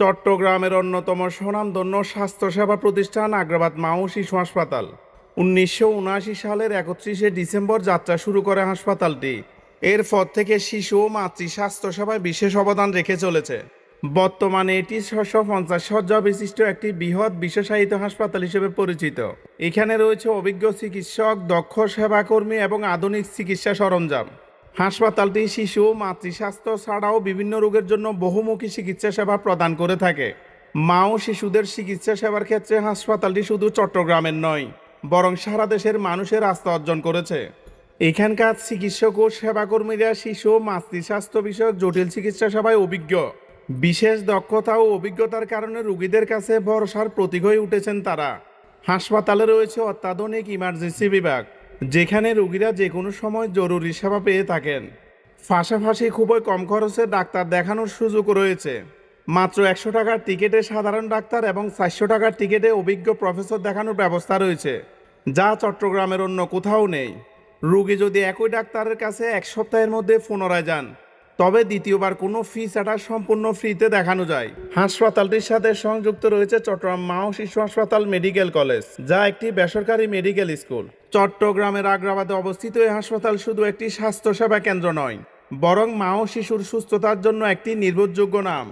চট্টগ্রামের অন্যতম স্বনামধন্য স্বাস্থ্যসেবা প্রতিষ্ঠান আগ্রাবাদ মা ও শিশু হাসপাতাল। উনিশশো উনআশি সালের একত্রিশে ডিসেম্বর যাত্রা শুরু করে হাসপাতালটি। এরপর থেকে শিশু ও মাতৃ স্বাস্থ্যসেবায় বিশেষ অবদান রেখে চলেছে। বর্তমানে এটি ছশো পঞ্চাশ শয্যা বিশিষ্ট একটি বৃহৎ বিশেষায়িত হাসপাতাল হিসেবে পরিচিত। এখানে রয়েছে অভিজ্ঞ চিকিৎসক, দক্ষ সেবাকর্মী এবং আধুনিক চিকিৎসা সরঞ্জাম। হাসপাতালটি শিশু, মাতৃস্বাস্থ্য ছাড়াও বিভিন্ন রোগের জন্য বহুমুখী চিকিৎসা সেবা প্রদান করে থাকে। মা ও শিশুদের চিকিৎসা সেবার ক্ষেত্রে হাসপাতালটি শুধু চট্টগ্রামের নয়, বরং সারা দেশের মানুষের আস্থা অর্জন করেছে। এখানকার চিকিৎসক ও সেবাকর্মীরা শিশু মাতৃস্বাস্থ্য বিষয়ক জটিল চিকিৎসা সেবায় অভিজ্ঞ। বিশেষ দক্ষতা ও অভিজ্ঞতার কারণে রোগীদের কাছে ভরসার প্রতীক হয়ে উঠেছেন তারা। হাসপাতালে রয়েছে অত্যাধুনিক ইমার্জেন্সি বিভাগ। যেখানে রোগীরা যে কোনো সময় জরুরি সেবা পেয়ে থাকেন। পাশাপাশি খুবই কম খরচে ডাক্তার দেখানোর সুযোগ রয়েছে। মাত্র একশো টাকার টিকিটে সাধারণ ডাক্তার এবং চারশো টাকার টিকিটে অভিজ্ঞ প্রফেসর দেখানোর ব্যবস্থা রয়েছে, যা চট্টগ্রামের অন্য কোথাও নেই। রোগী যদি একই ডাক্তারের কাছে এক সপ্তাহের মধ্যে পুনরায় যান, তবে দ্বিতীয়বার কোনো ফি ছাড়া সম্পূর্ণ ফ্রিতে দেখানো যায়। হাসপাতালটির সাথে সংযুক্ত রয়েছে চট্টগ্রাম মা ও শিশু হাসপাতাল মেডিকেল কলেজ, যা একটি বেসরকারি মেডিকেল স্কুল। চট্টগ্রামের আগ্রাবাদে অবস্থিত এই হাসপাতাল শুধু একটি স্বাস্থ্যসেবা কেন্দ্র নয়, বরং মা ও শিশুর সুস্থতার জন্য একটি নির্ভরযোগ্য নাম।